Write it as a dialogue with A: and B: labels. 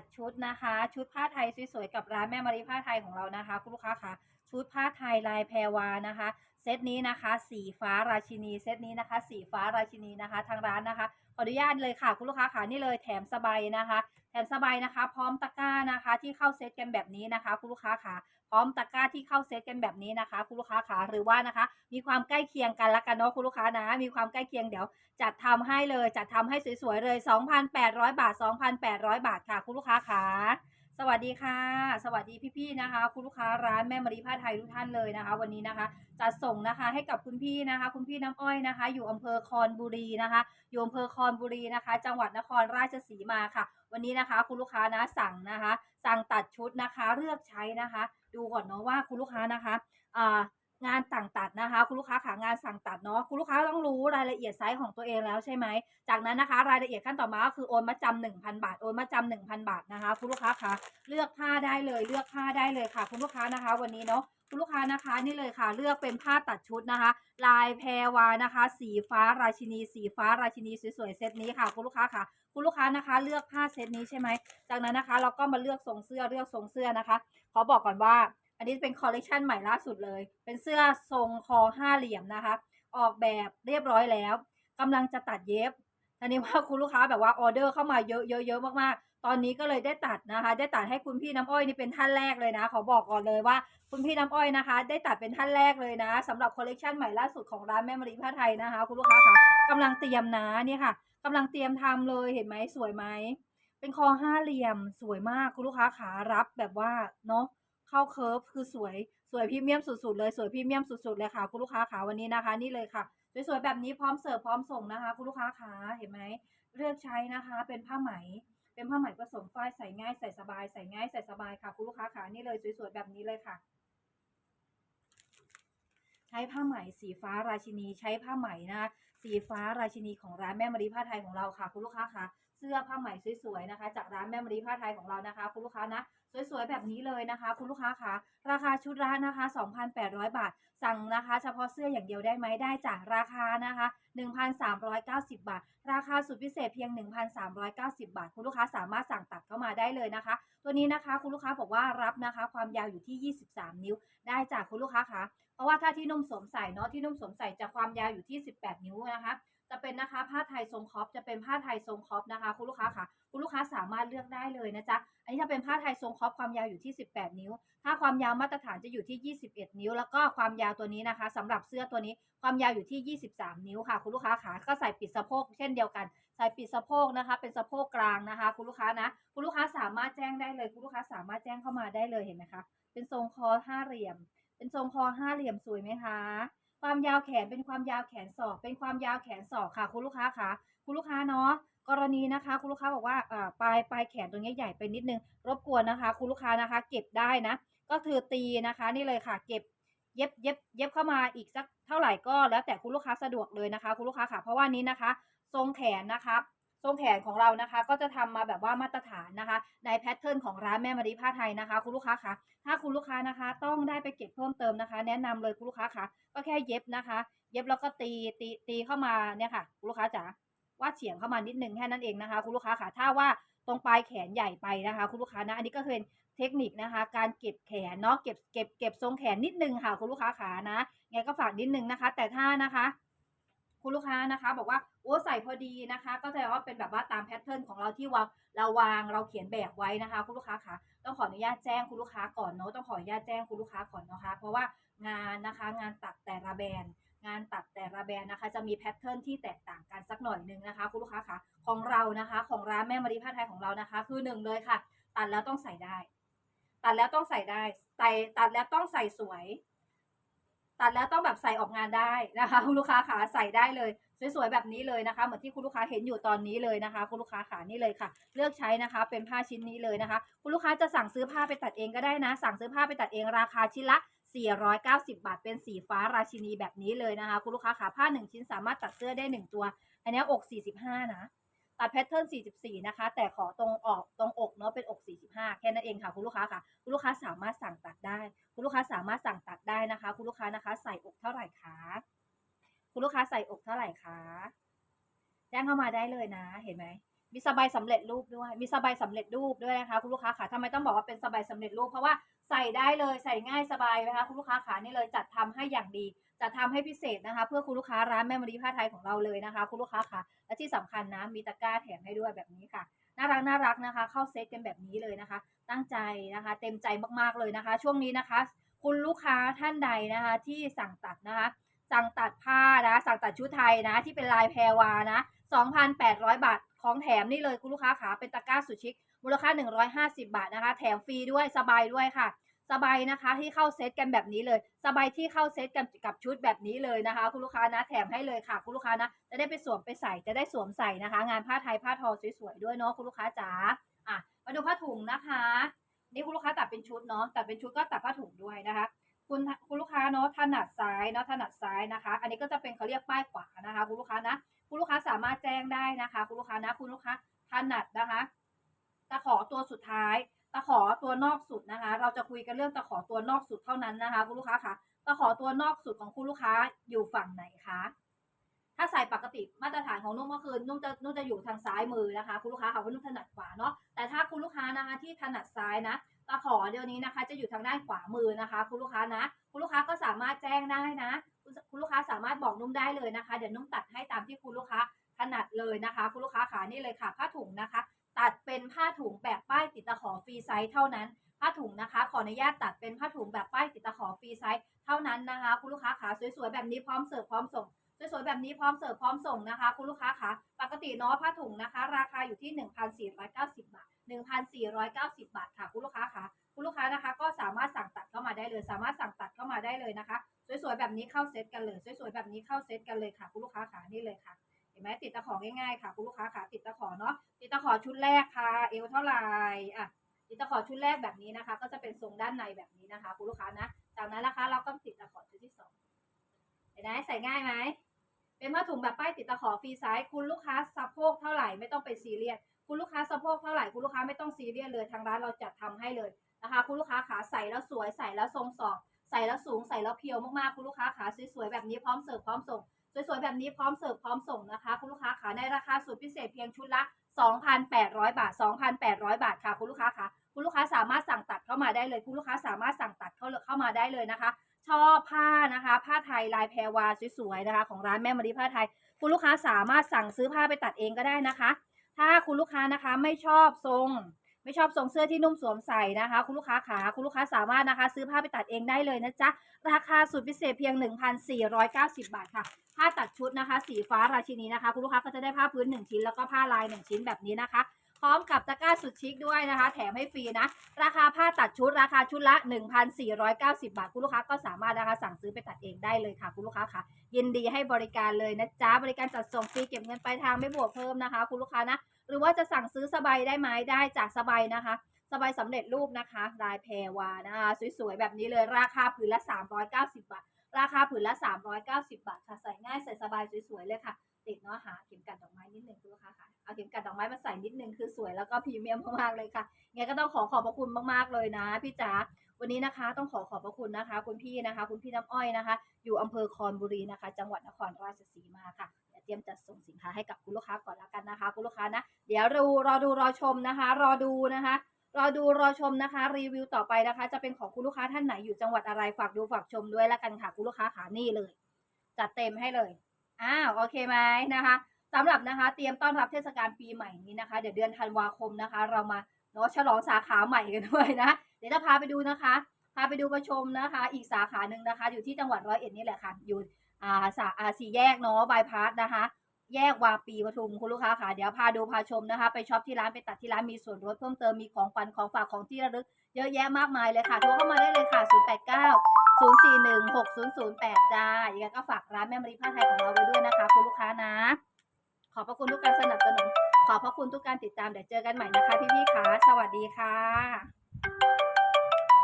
A: ดชุดนะคะ ชุดผ้าไทยสวยๆกับร้านแม่มารีผ้าไทยของเรานะคะ คุณลูกค้าคะชุดผ้าไทยลายแพรวานะคะ เซตนี้นะคะ สีฟ้าราชินีเซตนี้นะคะ สีฟ้าราชินีนะคะ ทางร้านนะคะขออนุญาตเลยค่ะ คุณลูกค้าค่ะนี่เลยแถมสบายนะคะ แถมสบายนะคะ พร้อมตะกร้านะคะ ที่เข้าเซตกันแบบนี้นะคะ คุณลูกค้าค่ะ พร้อมตะกร้าที่เข้าเซตกันแบบนี้นะคะ คุณลูกค้าค่ะหรือว่านะคะ มีความใกล้เคียงกันละกันเนาะคุณลูกค้านะ มีความใกล้เคียงเดี๋ยว จัดทำให้เลยจัดทำให้สวยๆเลย 2,800 บาท 2,800 บาทค่ะ คุณลูกค้าค่ะ สวัสดีค่ะ สวัสดีพี่ๆนะคะ คุณลูกค้าร้านแม่มารีผ้าไทยทุกท่านเลยนะคะ วันนี้นะคะจัดส่งนะคะให้กับคุณพี่นะคะ คุณพี่น้ำอ้อยนะคะ อยู่อำเภอคอนบุรีนะคะอยู่อำเภอคอนบุรีนะคะ จังหวัดนครราชสีมาค่ะ วันนี้นะคะ คุณลูกค้านะสั่งนะคะ สั่งตัดชุดนะคะเลือกใช้นะคะ ดูก่อนเนาะว่าคุณลูกค้านะคะอ่า งานสั่งตัดนะคะ คุณลูกค้าขางานสั่งตัดเนาะคุณลูกค้าต้องรู้รายละเอียดไซส์ของตัวเองแล้วใช่ไหมจากนั้นนะคะ รายละเอียดขั้นต่อมาก็คือโอนมาจำหนึ่งพันบาทโอนมาจำหนึ่งพันบาทนะคะ คุณลูกค้าคะเลือกผ้าได้เลยเลือกผ้าได้เลยค่ะ คุณลูกค้านะคะ วันนี้เนาะคุณลูกค้านะคะนี่เลยค่ะ เลือกเป็นผ้าตัดชุดนะคะ ลายแพรวานะคะ สีฟ้าราชินี สีฟ้าราชินีสวยๆเซตนี้ค่ะ คุณลูกค้าค่ะ คุณลูกค้านะคะ เลือกผ้าเซตนี้ใช่ไหมจากนั้นนะคะ เราก็มาเลือกทรงเสื้อเลือกทรงเสื้อนะคะขอบอกก่อนว่า อันนี้เป็นคอลเลกชันใหม่ล่าสุดเลย เป็นเสื้อทรงคอห้าเหลี่ยมนะคะ ออกแบบเรียบร้อยแล้วกำลังจะตัดเย็บอันนี้ว่าคุณลูกค้าแบบว่าออเดอร์เข้ามาเยอะเยอะเยอะมากๆ ตอนนี้ก็เลยได้ตัดนะคะ ได้ตัดให้คุณพี่น้ำอ้อยนี่เป็นท่านแรกเลยนะ ขอบอกก่อนเลยว่าคุณพี่น้ำอ้อยนะคะ ได้ตัดเป็นท่านแรกเลยนะสำหรับคอลเลกชันใหม่ล่าสุดของร้านแม่มารีผ้าไทยนะคะ คุณลูกค้าคะกำลังเตรียมนะเนี่ยค่ะกำลังเตรียมทำเลยเห็นไหมสวยไหมเป็นคอห้าเหลี่ยมสวยมากคุณลูกค้าขารับแบบว่าเนาะ เข้าเคิร์ฟคือสวยสวยพรีเมียมสุดๆเลยสวยพรีเมียมสุดๆเลยค่ะ คุณลูกค้าขาวันนี้นะคะ นี่เลยค่ะ สวยๆแบบนี้พร้อมเสิร์ฟพร้อมส่งนะคะ คุณลูกค้าขาเห็นไหมเลือกใช้นะคะ เป็นผ้าไหม เป็นผ้าไหมผสมฝ้ายใส่ง่ายใส่สบายใส่ง่ายใส่สบายค่ะ คุณลูกค้าขานี่เลยสวยๆแบบนี้เลยค่ะใช้ผ้าไหมสีฟ้าราชินีใช้ผ้าไหมนะคะสีฟ้าราชินีของร้านแม่มารีผ้าไทยของเราค่ะ คุณลูกค้าคะเสื้อผ้าไหมสวยๆนะคะ จากร้านแม่มารีผ้าไทยของเรานะคะ คุณลูกค้านะ สวยๆ แบบนี้เลยนะคะ คุณลูกค้าคะราคาชุดละนะคะ 2,800 บาท สั่งนะคะ เฉพาะเสื้ออย่างเดียวได้ไหมได้จากราคานะคะ 1,390 บาท ราคาสุดพิเศษเพียง 1,390 บาท คุณลูกค้าสามารถสั่งตัดเข้ามาได้เลยนะคะ ตัวนี้นะคะคุณลูกค้าบอกว่ารับนะคะ ความยาวอยู่ที่ 23 นิ้ว ได้จากคุณลูกค้าคะเพราะว่าถ้าที่นุ่มสวมใส่เนาะที่นุ่มสวมใส่จะความยาวอยู่ที่ 18 นิ้วนะคะ จะเป็นนะคะผ้าไทยทรงคอปจะเป็นผ้าไทยทรงคอปนะคะ คุณลูกค้าค่ะ คุณลูกค้าสามารถเลือกได้เลยนะจ๊ะอันนี้ถ้าเป็นผ้าไทยทรงคอปความยาวอยู่ที่ 18 นิ้ว ถ้าความยาวมาตรฐานจะอยู่ที่ 21 นิ้ว แล้วก็ความยาวตัวนี้นะคะสำหรับเสื้อตัวนี้ความยาวอยู่ที่ 23 นิ้วค่ะ คุณลูกค้าขาก็ใส่ปิดสะโพกเช่นเดียวกัน ใส่ปิดสะโพกนะคะ เป็นสะโพกกลางนะคะ คุณลูกค้านะ คุณลูกค้าสามารถแจ้งได้เลย คุณลูกค้าสามารถแจ้งเข้ามาได้เลยเห็นไหมคะ เป็นทรงคอห้าเหลี่ยม เป็นทรงคอห้าเหลี่ยมสวยไหมคะ ความยาวแขนเป็นความยาวแขนศอก เป็นความยาวแขนศอกค่ะ คุณลูกค้าคะคุณลูกค้าเนาะกรณีนะคะ คุณลูกค้าบอกว่าอ่าปลายปลายแขนตรงนี้ใหญ่ไปนิดนึง รบกวนนะคะ คุณลูกค้านะคะ เก็บได้นะ ก็คือตีนะคะ นี่เลยค่ะ เก็บเย็บเย็บเย็บเข้ามาอีกสักเท่าไหร่ก็แล้วแต่คุณลูกค้าสะดวกเลยนะคะ คุณลูกค้าค่ะ เพราะว่านี้นะคะ ทรงแขนนะคะ ทรงแขนของเรานะคะ ก็จะทำมาแบบว่ามาตรฐานนะคะ ในแพทเทิร์นของร้านแม่มารีผ้าไทยนะคะ คุณลูกค้าคะถ้าคุณลูกค้านะคะ ต้องได้ไปเก็บเพิ่มเติมนะคะ แนะนำเลยคุณลูกค้าคะก็แค่เย็บนะคะ เย็บแล้วก็ตีตีตีเข้ามาเนี่ยค่ะ คุณลูกค้าจ๋าวาดเฉียงเข้ามานิดนึงแค่นั้นเองนะคะ คุณลูกค้าค่ะถ้าว่าตรงปลายแขนใหญ่ไปนะคะ คุณลูกค้านะอันนี้ก็เป็นเทคนิคนะคะ การเก็บแขนเนาะเก็บเก็บเก็บทรงแขนนิดนึงค่ะ คุณลูกค้าขานะไงก็ฝากนิดนึงนะคะ แต่ถ้านะคะ คุณลูกค้านะคะ บอกว่าโอ้ใส่พอดีนะคะ ก็แสดงว่าเป็นแบบว่าตามแพทเทิร์นของเราที่วางเราวางเราเขียนแบบไว้นะคะ คุณลูกค้าคะต้องขออนุญาตแจ้งคุณลูกค้าก่อนเนาะต้องขออนุญาตแจ้งคุณลูกค้าก่อนนะคะ เพราะว่างานนะคะงานตัดแต่ละแบรนด์งานตัดแต่ละแบรนด์นะคะ จะมีแพทเทิร์นที่แตกต่างกันสักหน่อยนึงนะคะ คุณลูกค้าคะของเรานะคะ ของร้านแม่มารีผ้าไทยของเรานะคะ คือหนึ่งเลยค่ะ ตัดแล้วต้องใส่ได้ ตัดแล้วต้องใส่ได้ใส่ตัดแล้วต้องใส่สวย ตัดแล้วต้องแบบใส่ออกงานได้นะคะ คุณลูกค้าขาใส่ได้เลย สวยๆแบบนี้เลยนะคะ เหมือนที่คุณลูกค้าเห็นอยู่ตอนนี้เลยนะคะ คุณลูกค้าขานี่เลยค่ะ เลือกใช้นะคะ เป็นผ้าชิ้นนี้เลยนะคะ คุณลูกค้าจะสั่งซื้อผ้าไปตัดเองก็ได้นะ สั่งซื้อผ้าไปตัดเองราคาชิ้นละ490 บาท เป็นสีฟ้าราชินีแบบนี้เลยนะคะ คุณลูกค้าขาผ้า1ชิ้นสามารถตัดเสื้อได้ 1 ตัว อันนี้อก 45 นะ ตัดแพทเทิร์น 44 นะคะ แต่ขอตรงออกตรงอกเนาะเป็นอก 45 แค่นั้นเองค่ะคุณลูกค้าค่ะ คุณลูกค้าสามารถสั่งตัดได้ คุณลูกค้าสามารถสั่งตัดได้นะคะ คุณลูกค้านะคะใส่อกเท่าไหร่คะ คุณลูกค้าใส่อกเท่าไหร่คะ แจ้งเข้ามาได้เลยนะ เห็นไหม มีสบายสำเร็จรูปด้วย มีสบายสำเร็จรูปด้วยนะคะ คุณลูกค้าค่ะทำไมต้องบอกว่าเป็นสบายสำเร็จรูป เพราะว่า ใส่ได้เลยใส่ง่ายสบายนะคะคุณลูกค้าขานี่เลยจัดทำให้อย่างดี จัดทำให้พิเศษนะคะ เพื่อคุณลูกค้าร้านแม่มรีผ้าไทยของเราเลยนะคะ คุณลูกค้าค่ะและที่สำคัญนะมีตะกร้าแถมให้ด้วยแบบนี้ค่ะน่ารักน่ารักนะคะ เข้าเซตกันแบบนี้เลยนะคะ ตั้งใจนะคะ เต็มใจมากๆเลยนะคะ ช่วงนี้นะคะ คุณลูกค้าท่านใดนะคะ ที่สั่งตัดนะคะ สั่งตัดผ้านะสั่งตัดชุดไทยนะ ที่เป็นลายแพรวานะ 2,800 บาทของแถมนี่เลยคุณลูกค้าขาเป็นตะกร้าสุดชิค มูลค่า 150 บาทนะคะ แถมฟรีด้วยสบายด้วยค่ะ สบายนะคะที่เข้าเซตกันแบบนี้เลย สบายที่เข้าเซตกันกับชุดแบบนี้เลยนะคะ คุณลูกค้านะแถมให้เลยค่ะ คุณลูกค้านะจะได้ไปสวมไปใส่จะได้สวมใส่นะคะ งานผ้าไทยผ้าทอสวยๆด้วยเนาะคุณลูกค้าจ๋าอะมาดูผ้าถุงนะคะ นี่คุณลูกค้าตัดเป็นชุดเนาะตัดเป็นชุดก็ตัดผ้าถุงด้วยนะคะคุณคุณลูกค้าเนาะถนัดซ้ายเนาะถนัดซ้ายนะคะ อันนี้ก็จะเป็นเขาเรียกป้ายขวานะคะ คุณลูกค้านะ คุณลูกค้าสามารถแจ้งได้นะคะ คุณลูกค้านะ คุณลูกค้าถนัดนะคะ ตะขอตัวสุดท้าย ตะขอตัวนอกสุดนะคะ เราจะคุยกันเรื่องตะขอตัวนอกสุดเท่านั้นนะคะคุณลูกค้าคะตะขอตัวนอกสุดของคุณลูกค้าอยู่ฝั่งไหนคะถ้าใส่ปกติมาตรฐานของนุ่มก็คือนุ่มจะนุ่มจะอยู่ทางซ้ายมือนะคะ คุณลูกค้าค่ะว่านุ่มถนัดขวาเนาะแต่ถ้าคุณลูกค้านะคะที่ถนัดซ้ายนะตะขอเดี๋ยวนี้นะคะ จะอยู่ทางด้านขวามือนะคะ คุณลูกค้านะ คุณลูกค้าก็สามารถแจ้งได้นะ คุณคุณลูกค้าสามารถบอกนุ่มได้เลยนะคะ เดี๋ยวนุ่มตัดให้ตามที่คุณลูกค้าถนัดเลยนะคะ คุณลูกค้าขานี่เลยค่ะผ้าถุงนะคะ ตัดเป็นผ้าถุงแบบป้ายติดตะขอฟรีไซส์เท่านั้น ผ้าถุงนะคะ ขออนุญาตตัดเป็นผ้าถุงแบบป้ายติดตะขอฟรีไซส์เท่านั้นนะคะ คุณลูกค้าขาสวยๆแบบนี้พร้อมเสิร์ฟพร้อมส่งสวยๆแบบนี้พร้อมเสิร์ฟพร้อมส่งนะคะ คุณลูกค้าคะปกติเนาะผ้าถุงนะคะ ราคาอยู่ที่ 1,490 บาท 1,490 บาทค่ะคุณลูกค้าคะคุณลูกค้านะคะก็สามารถสั่งตัดเข้ามาได้เลย สามารถสั่งตัดเข้ามาได้เลยนะคะ สวยๆแบบนี้เข้าเซตกันเลย สวยๆแบบนี้เข้าเซตกันเลยค่ะ คุณลูกค้าขานี่เลยค่ะ ห็นไหมติดตะของ่ายๆค่ะคุณลูกค้าขาติดตะขอเนาะติดตะขอชุดแรกค่ะเอวเท่าไหร่อะติดตะขอชุดแรกแบบนี้นะคะ ก็จะเป็นทรงด้านในแบบนี้นะคะคุณลูกค้านะ จากนั้นนะคะเราก็ติดตะขอชุดที่สองเห็นไหมใส่ง่ายไหมเป็นผ้าถุงแบบป้ายติดตะขอฟรีไซส์คุณลูกค้าสะโพกเท่าไหร่ไม่ต้องไปซีเรียสคุณลูกค้าสะโพกเท่าไหร่คุณลูกค้าไม่ต้องซีเรียสเลยทางร้านเราจัดทำให้เลยนะคะ คุณลูกค้าขาใส่แล้วสวยใส่แล้วทรงสอบใส่แล้วสูงใส่แล้วเพียวมากๆคุณลูกค้าขาสวยๆแบบนี้พร้อมเสิร์ฟพร้อมส่ง สวยๆแบบนี้พร้อมเสิร์ฟพร้อมส่งนะคะ คุณลูกค้าขาในราคาสุดพิเศษเพียงชุดละ 2,800 บาท 2,800 บาทค่ะ คุณลูกค้าคะคุณลูกค้าสามารถสั่งตัดเข้ามาได้เลย คุณลูกค้าสามารถสั่งตัดเข้าเข้ามาได้เลยนะคะ ชอบผ้านะคะ ผ้าไทยลายแพรวาสวยๆนะคะ ของร้านแม่มารีผ้าไทย คุณลูกค้าสามารถสั่งซื้อผ้าไปตัดเองก็ได้นะคะ ถ้าคุณลูกค้านะคะไม่ชอบทรงไม่ชอบทรงเสื้อที่นุ่มสวมใส่นะคะ คุณลูกค้าขาคุณลูกค้าสามารถนะคะ ซื้อผ้าไปตัดเองได้เลยนะจ๊ะ ราคาสุดพิเศษเพียง 1,490 บาทค่ะ ผ้าตัดชุดนะคะ สีฟ้าราชินีนะคะ คุณลูกค้าก็จะได้ผ้าพื้น1ชิ้นแล้วก็ผ้าลาย1ชิ้นแบบนี้นะคะ พร้อมกับตะกร้าสุดชิคด้วยนะคะ แถมให้ฟรีนะ ราคาผ้าตัดชุดราคาชุดละ 1,490 บาท คุณลูกค้าก็สามารถนะคะสั่งซื้อไปตัดเองได้เลยค่ะ คุณลูกค้าค่ะ ยินดีให้บริการเลยนะจ๊ะบริการจัดส่งฟรีเก็บเงินปลายทางไม่บวกเพิ่มนะคะ คุณลูกค้านะหรือว่าจะสั่งซื้อสบายได้ไหมได้จากสบายนะคะสบายสำเร็จรูปนะคะ ลายแพรวานะคะ สวยๆ แบบนี้เลยราคาผืนละ 390 บาท ราคาผืนละ 390 บาทค่ะ ใส่ง่ายใส่สบายสวยๆเลยค่ะ ติดเนาะหาเข็มกัดดอกไม้นิดนึงคุณลูกค้าค่ะ เอาเข็มกัดดอกไม้มาใส่นิดนึงคือสวยแล้วก็พรีเมียมมากๆเลยค่ะงั้นก็ต้องขอขอบพระคุณมากๆเลยนะ พี่จ๋า วันนี้นะคะต้องขอขอบพระคุณนะคะ คุณพี่นะคะ คุณพี่น้ำอ้อยนะคะ อยู่อำเภอคอนบุรีนะคะ จังหวัดนครราชสีมาค่ะเดี๋ยวเตรียมจัดส่งสินค้าให้กับคุณลูกค้าก่อนละกันนะคะ คุณลูกค้านะ เดี๋ยวรอรอดูรอชมนะคะ รอดูนะคะ รอดูรอชมนะคะ รีวิวต่อไปนะคะ จะเป็นของคุณลูกค้าท่านไหนอยู่จังหวัดอะไรฝากดูฝากชมด้วยละกันค่ะคุณลูกค้าขานี่เลย จัดเต็มให้เลยอ้าวโอเคไหมนะคะสำหรับนะคะ เตรียมต้อนรับเทศกาลปีใหม่นี้นะคะ เดี๋ยวเดือนธันวาคมนะคะ เรามาเนาะฉลองสาขาใหม่กันด้วยนะ เดี๋ยวจะพาไปดูนะคะ พาไปดูประชมนะคะ อีกสาขาหนึ่งนะคะ อยู่ที่จังหวัดร้อยเอ็ดนี่แหละค่ะอยู่อ่าสาอ่าสี่แยกเนาะบายพาสนะคะ แยกวาปีปทุมคุณลูกค้าค่ะเดี๋ยวพาดูพาชมนะคะ ไปช็อปที่ร้านไปตัดที่ร้านมีส่วนลดเพิ่มเติมมีของขวัญของฝากของที่ระลึก เยอะแยะมากมายเลยค่ะโทรเข้ามาได้เลยค่ะ 089 041 6008 จ้าอย่างนั้นก็ฝากร้านแม่มารีผ้าไทยของเราไว้ด้วยนะคะ คุณลูกค้านะ ขอบพระคุณทุกการสนับสนุน ขอบพระคุณทุกการติดตามเดี๋ยวเจอกันใหม่นะคะพี่ๆค่ะ สวัสดีค่ะ